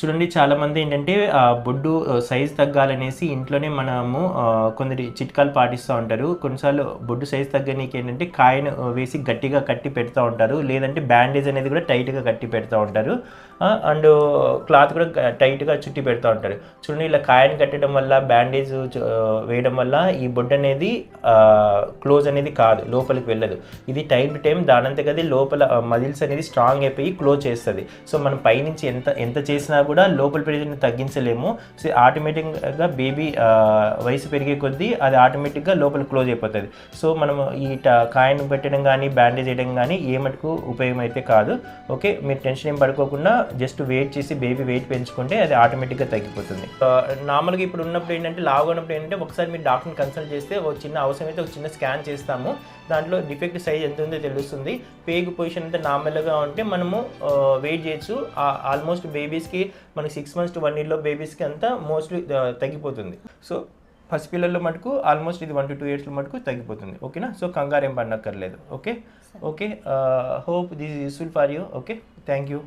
చూడండి చాలా మంది ఏంటంటే బొడ్డు సైజ్ తగ్గాలనేసి ఇంట్లోనే మనము కొందరి చిట్కాలు పాటిస్తూ ఉంటారు. కొన్నిసార్లు బొడ్డు సైజ్ తగ్గనీకి ఏంటంటే కాయను వేసి గట్టిగా కట్టి పెడతా ఉంటారు. లేదంటే బ్యాండేజ్ అనేది కూడా టైట్గా కట్టి పెడతా ఉంటారు. అండ్ క్లాత్ కూడా టైట్గా చుట్టి పెడతా ఉంటారు. చూడండి ఇలా కాయను కట్టడం వల్ల బ్యాండేజ్ వేయడం వల్ల ఈ బొడ్డు అనేది క్లోజ్ అనేది కాదు లోపలికి వెళ్ళదు. ఇది టైం టు టైం దానంతకది లోపల మజిల్స్ అనేది స్ట్రాంగ్ అయిపోయి క్లోజ్ చేస్తుంది. సో మనం పైనుంచి ఎంత ఎంత చేసినా కూడా లోపల ప్రెషర్ని తగ్గించలేము. సో ఆటోమేటిక్గా బేబీ వయసు పెరిగే కొద్దీ అది ఆటోమేటిక్గా లోపల క్లోజ్ అయిపోతుంది. సో మనం ఈ ట- కాయను పెట్టడం కానీ బ్యాండేజ్ చేయడం కానీ ఏ మటుకు ఉపయోగం అయితే కాదు. ఓకే మీరు టెన్షన్ ఏం పడుకోకుండా జస్ట్ వెయిట్ చేసి బేబీ వెయిట్ పెంచుకుంటే అది ఆటోమేటిక్గా తగ్గిపోతుంది. నార్మల్గా ఇప్పుడు ఉన్నప్పుడు ఏంటంటే లావుగా ఉన్నప్పుడు ఏంటంటే ఒకసారి మీరు డాక్టర్ని కన్సల్ట్ చేస్తే ఒక చిన్న అవసరం అయితే ఒక చిన్న స్కాన్ చేస్తాము. దాంట్లో డిఫెక్ట్ సైజ్ ఎంత ఉందో తెలుస్తుంది. పేగు పొజిషన్ అంతా నార్మల్గా ఉంటే మనము వెయిట్ చేయొచ్చు. ఆల్మోస్ట్ బేబీస్కి మనకి సిక్స్ మంత్స్ టు వన్ ఇయర్లో బేబీస్కి అంతా మోస్ట్లీ తగ్గిపోతుంది. సో పసిపిల్లల్లో మటుకు ఆల్మోస్ట్ ఇది వన్ టు టూ ఇయర్స్లో మటుకు తగ్గిపోతుంది. ఓకేనా సో కంగారు ఏం పడనక్కర్లేదు okay okay hope this useful for you okay thank you